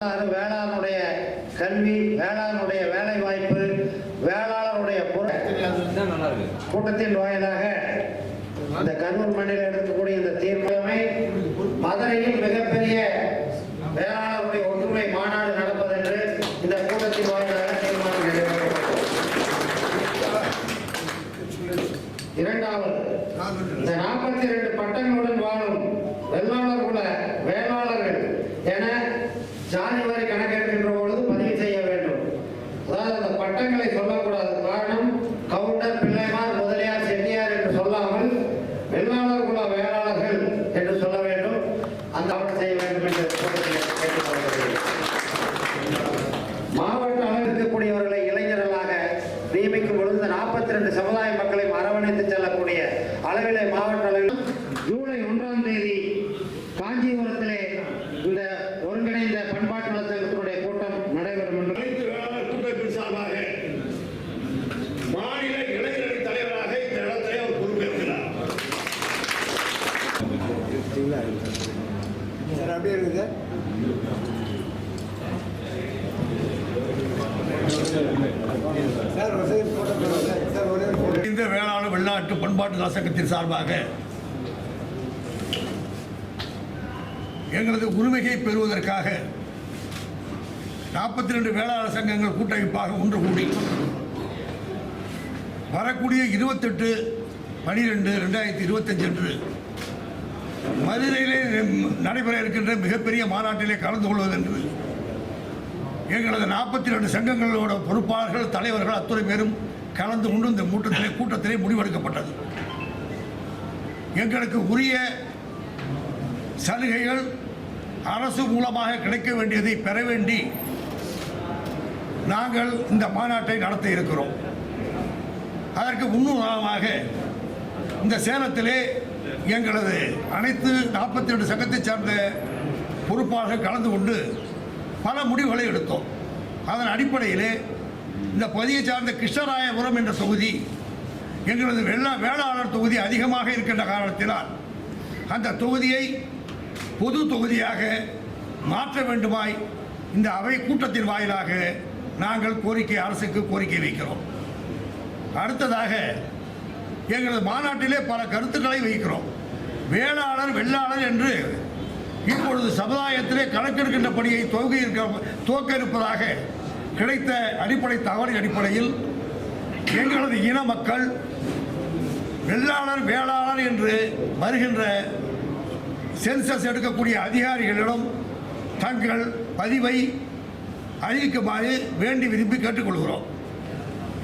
வேளாளர், கல்வி வேளாளருடைய வேலை வாய்ப்பு வேளாளருடைய கூட்டத்தின் வாயிலாக இந்த கரூர் மண்ணில் எடுக்கக்கூடிய இந்த தீர்மானமே மதுரையில் மிகப்பெரிய வேளாளருடைய ஒற்றுமை மாநாடு நடப்பதென்று இந்த கூட்டத்தின் வாயிலாக தீர்மானம் நிறைவேற்றப்பட்டது இரண்டாவது இந்த நாற்பத்தி இரண்டு பட்டங்களுடன் வாழும் வெள்ளாளர் குல வேளாளர்கள் என ஜாதி வாரி கணக்கெடுக்கின்ற பொழுது பதிவு செய்ய வேண்டும் அதாவது அந்த பட்டங்களை சொல்லக்கூடாது காரணம் கவுண்டர் பிள்ளைமார் முதலியார் செட்டியார் என்று சொல்லாமல் வெள்ளாளர் குல வேளாளர்கள் என்று சொல்ல வேண்டும் அந்த அவர்கள் செய்ய வேண்டும் என்று கூட்டத்தில் கேட்டுக்கொள்கிறேன் மாவட்ட அளவில் இருக்கக்கூடியவர்களை இளைஞர்களாக நியமிக்கும் பொழுது இந்த நாற்பத்தி ரெண்டு சமுதாய மக்களையும் அரவணைத்து செல்லக்கூடிய அளவிலே மாவட்ட அளவில் ஜூலை ஒன்றாம் தேதி காஞ்சிபுரத்திலே இந்த ஒருங்கிணைந்த பண்பாட்டு நலச்சங்கத்தினுடைய கூட்டம் நடைபெறும் என்று அனைத்து வேளாளர் கூட்டமைப்பின் சார்பாக மாநில இளைஞரணி தலைவராக இந்த இடத்திலே அவர் பொறுப்பேற்கிறார் சார் அப்படியே இருக்குது சார் ஒரு சைடு போட்டோ போடுங்க சார் சார் ஒரே ஒரு photo. இந்த வேளாளர் பண்பாட்டு நலச்சங்கத்தின் சார்பாக எங்களது உரிமையை பெறுவதற்காக நாற்பத்தி ரெண்டு வேளாளர் சங்கங்கள் கூட்டமைப்பாக ஒன்று கூடி வரக்கூடிய இருபத்தெட்டு பனிரெண்டு ரெண்டாயிரத்தி இருபத்தஞ்சு அன்று மதுரையிலே நடைபெற இருக்கின்ற மிகப்பெரிய மாநாட்டிலே கலந்து கொள்வதென்று எங்களது நாற்பத்தி ரெண்டு சங்கங்களோட பொறுப்பாளர்கள் தலைவர்கள் அத்துறை பேரும் கலந்து கொண்டு இந்த கூட்டத்திலே கூட்டத்திலே முடிவெடுக்கப்பட்டது. எங்களுக்கு உரிய சலுகைகள் அரசு மூலமாக கிடைக்க வேண்டியதை பெற வேண்டி நாங்கள் இந்த மாநாட்டை நடத்த இருக்கிறோம். அதற்கு முன்னுதாரணமாக இந்த சேலத்திலே எங்களது அனைத்து நாற்பத்தி ரெண்டு சங்கத்தைச் சார்ந்த பொறுப்பாளர்கள் கலந்து கொண்டு பல முடிவுகளை எடுத்தோம். அதன் அடிப்படையிலே இந்த பகுதியை சார்ந்த கிருஷ்ணராயபுரம் என்ற தொகுதி எங்களது வெள்ள வேளாளர் தொகுதி அதிகமாக இருக்கின்ற காரணத்தினால் அந்த தொகுதியை பொது தொகுதியாக மாற்ற வேண்டுமாய் இந்த அவை கூட்டத்தின் வாயிலாக நாங்கள் கோரிக்கை அரசுக்கு கோரிக்கை வைக்கிறோம். அடுத்ததாக எங்களது மாநாட்டிலே பல கருத்துக்களை வைக்கிறோம். வேளாளர் வெள்ளாளர் என்று இப்பொழுது சமுதாயத்திலே கணக்கெடுக்கின்ற பணியை துவங்க இருக்க துவக்க இருப்பதாக கிடைத்த அடிப்படை தகவலின் அடிப்படையில் எங்களது இன மக்கள் வெள்ளாளர் வேளாளர் என்று வருகின்ற சென்சஸ் எடுக்கக்கூடிய அதிகாரிகளிடம் தங்கள் பதிவை அறிவிக்குமாறு வேண்டி விரும்பி கேட்டுக்கொள்கிறோம்.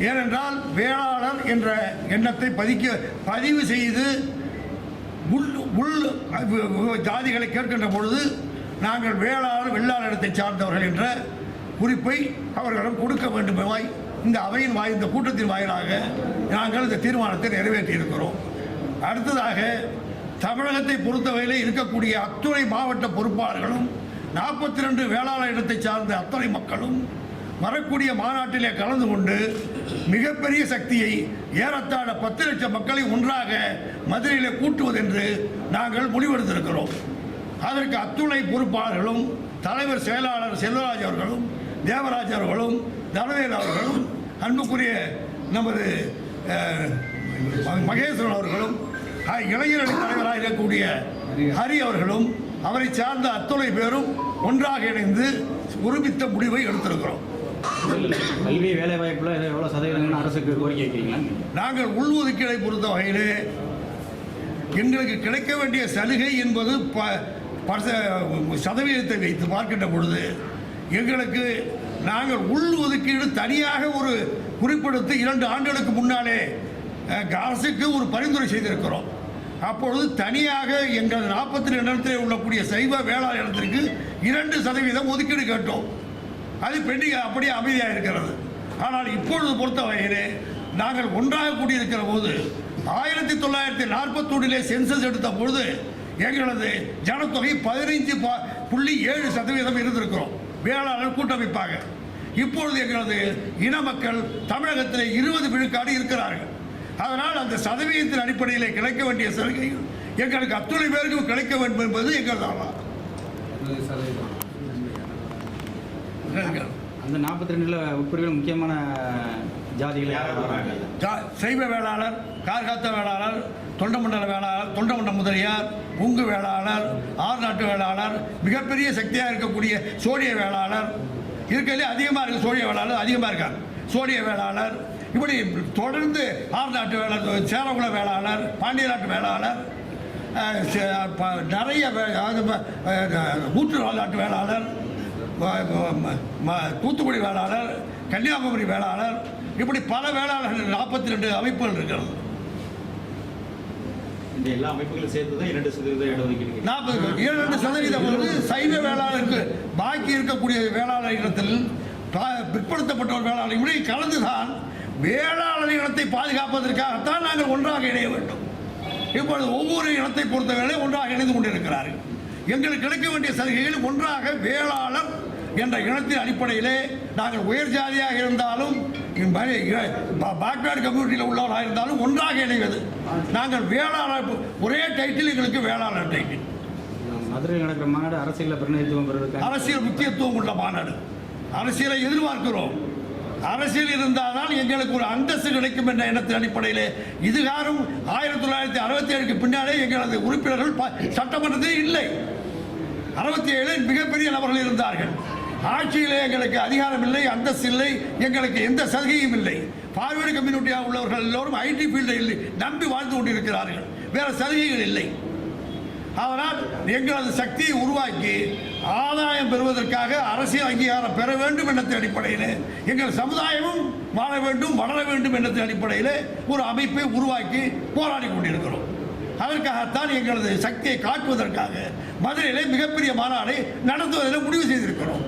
ஏனென்றால் வேளாளர் என்ற எண்ணத்தை பதிக்க பதிவு செய்து உள் உள் ஜாதிகளை கேட்கின்ற பொழுது நாங்கள் வேளாளர் வெள்ளாளரத்தை சார்ந்தவர்கள் என்ற குறிப்பை அவர்களிடம் கொடுக்க வேண்டுமாய் இந்த அவையின் வாய் இந்த கூட்டத்தின் வாயிலாக நாங்கள் இந்த தீர்மானத்தை நிறைவேற்றியிருக்கிறோம். அடுத்ததாக தமிழகத்தை பொறுத்தவரையில் இருக்கக்கூடிய அத்துணை மாவட்ட பொறுப்பாளர்களும் நாற்பத்தி ரெண்டு வேளாளர் இடத்தை சார்ந்த அத்தனை மக்களும் வரக்கூடிய மாநாட்டிலே கலந்து கொண்டு மிகப்பெரிய சக்தியை ஏறத்தாழ பத்து லட்சம் மக்களை ஒன்றாக மதுரையிலே கூட்டுவதென்று நாங்கள் முடிவெடுத்திருக்கிறோம். அதற்கு அத்துணை பொறுப்பாளர்களும் தலைவர் செயலாளர் செல்வராஜ் அவர்களும் தேவராஜ் அவர்களும் தனவேல் அவர்களும் அன்புக்குரிய நமது மகேஸ்வரன் அவர்களும் இளைஞரணி தலைவராக இருக்கக்கூடிய ஹரி அவர்களும் அவரை சார்ந்த அத்துணை பேரும் ஒன்றாக இணைந்து ஒருமித்த முடிவை எடுத்திருக்கிறோம். கல்வி வேலை வாய்ப்புல எவ்வளோ சதவீதம்னு அரசுக்கு கோரிக்கை வைக்கிறீங்களா? நாங்கள் உள்ஒதுக்கீடை பொறுத்த வகையிலே எங்களுக்கு கிடைக்க வேண்டிய சலுகை என்பது ப சதவீதத்தை வைத்து பார்க்கின்ற பொழுது எங்களுக்கு நாங்கள் உள் ஒதுக்கீடு தனியாக ஒரு குறிப்பிடுத்து இரண்டு ஆண்டுகளுக்கு முன்னாலே காசுக்கு அரசுக்கு ஒரு பரிந்துரை செய்திருக்கிறோம். அப்பொழுது தனியாக எங்கள் நாற்பத்தி ரெண்டு இடத்திலே உள்ளக்கூடிய சைவ வேளாண் இடத்திற்கு இரண்டு சதவீதம் ஒதுக்கீடு கேட்டோம். அது பெண்டிங் அப்படியே அமைதியாக இருக்கிறது. ஆனால் இப்பொழுது பொறுத்த வகையிலே நாங்கள் ஒன்றாக கூடியிருக்கிற போது ஆயிரத்தி தொள்ளாயிரத்தி நாற்பத்தொன்னிலே சென்சஸ் எடுத்த பொழுது எங்களது ஜனத்தொகை பதினைஞ்சு பா- புள்ளி ஏழு சதவீதம் இருந்திருக்கிறோம். வேளாளர் கூட்டமைப்பாக. இப்பொழுது எங்களது இன மக்கள் தமிழகத்தில் இருபது விழுக்காடு இருக்கிறார்கள். அதனால் அந்த சதவீதத்தின் அடிப்படையில் கிடைக்க வேண்டிய சலுகைகள் எங்களுக்கு அத்துணை பேருக்கும் கிடைக்க வேண்டும் என்பது எங்களது ஆவா இருக்கிறது அந்த நாற்பத்தி ரெண்டுல உட்பிரிவில் முக்கியமான ஜாதிகள் சைவ வேளாளர் கார்காத்த வேளாளர் தொண்டமண்டல வேளாளர் தொண்டமண்ட முதலியார் உங்கு வேளாளர் ஆறுநாட்டு வேளாளர் மிகப்பெரிய சக்தியாக இருக்கக்கூடிய சோழிய வேளாளர். இருக்கிறதுலே அதிகமாக இருக்குது சோழிய வேளாளர் அதிகமாக இருக்காங்க சோழிய வேளாளர் இப்படி தொடர்ந்து ஆறுநாட்டு வேளாளர் சேரகுல வேளாளர் பாண்டிய நாட்டு வேளாளர் சே- ப- நிறைய ஊற்று நாட்டு வேளாளர் தூத்துக்குடி வேளாளர் கன்னியாகுமரி வேளாளர் இப்படி பல வேளாளர்கள் நாற்பத்தி ரெண்டு அமைப்புகள் இருக்கிறது. இந்த எல்லா அமைப்புகளும் சேர்த்து தான் இரண்டு சதவீத இடஒதுக்கீடு நாற்பது இரண்டு சதவீதம் வந்து சைவ வேளாளருக்கு பாக்கி இருக்கக்கூடிய வேளாளர் இனத்தில் பா- பிற்படுத்தப்பட்டோர் வேளாளர். இப்படி கலந்துதான் வேளாளர் இனத்தை பாதுகாப்பதற்காகத்தான் நாங்கள் ஒன்றாக இணைய வேண்டும். இப்பொழுது ஒவ்வொரு இனத்தை பொறுத்தவரை ஒன்றாக இணைந்து கொண்டிருக்கிறார்கள். எங்களுக்கு கிடைக்க வேண்டிய சலுகைகள் ஒன்றாக வேளாளர் என்ற இனத்தின் அடிப்படையிலே நாங்கள் உயர் ஜாதியாக இருந்தாலும் பேக்வேர்டு கம்யூனிட்டியில் உள்ளவராக இருந்தாலும் ஒன்றாக இணைவது. நாங்கள் வேளாளர் ஒரே டைட்டில் எங்களுக்கு வேளாளர் டைட்டில் மதுரையில் நடக்கிற மாநாடு அரசியலில் பிரதிநிதித்துவம் அரசியல் முக்கியத்துவம் உள்ள மாநாடு. அரசியலை எதிர்பார்க்கிறோம். அரசியல் இருந்தால்தான் எங்களுக்கு ஒரு அந்தஸ்து கிடைக்கும் என்ற எண்ணத்தின் அடிப்படையிலே. இதுகாரும் ஆயிரத்தி தொள்ளாயிரத்தி அறுபத்தி ஏழுக்கு பின்னாலே எங்களது உறுப்பினர்கள் சட்டமன்றத்தில் இல்லை. அறுபத்தி ஏழில் மிகப்பெரிய நபர்கள் இருந்தார்கள். ஆட்சியிலே எங்களுக்கு அதிகாரம் இல்லை அந்தஸ்து இல்லை எங்களுக்கு எந்த சலுகையும் இல்லை. பார்வையீடு கம்யூனிட்டியாக உள்ளவர்கள் எல்லோரும் ஐடி ஃபீல்டில் நம்பி வாழ்ந்து கொண்டிருக்கிறார்கள். வேற சலுகைகள் இல்லை. அதனால் எங்களது சக்தியை உருவாக்கி ஆதாயம் பெறுவதற்காக அரசியல் அங்கீகாரம் பெற வேண்டும் என்ற அடிப்படையில் எங்கள் சமுதாயமும் வாழ வேண்டும் வளர வேண்டும் என்ற அடிப்படையில் ஒரு அமைப்பை உருவாக்கி போராடி கொண்டிருக்கிறோம். அதற்காகத்தான் எங்களது சக்தியை காட்டுவதற்காக மதுரையிலே மிகப்பெரிய மாநாடு நடத்துவதில் முடிவு செய்திருக்கிறோம்.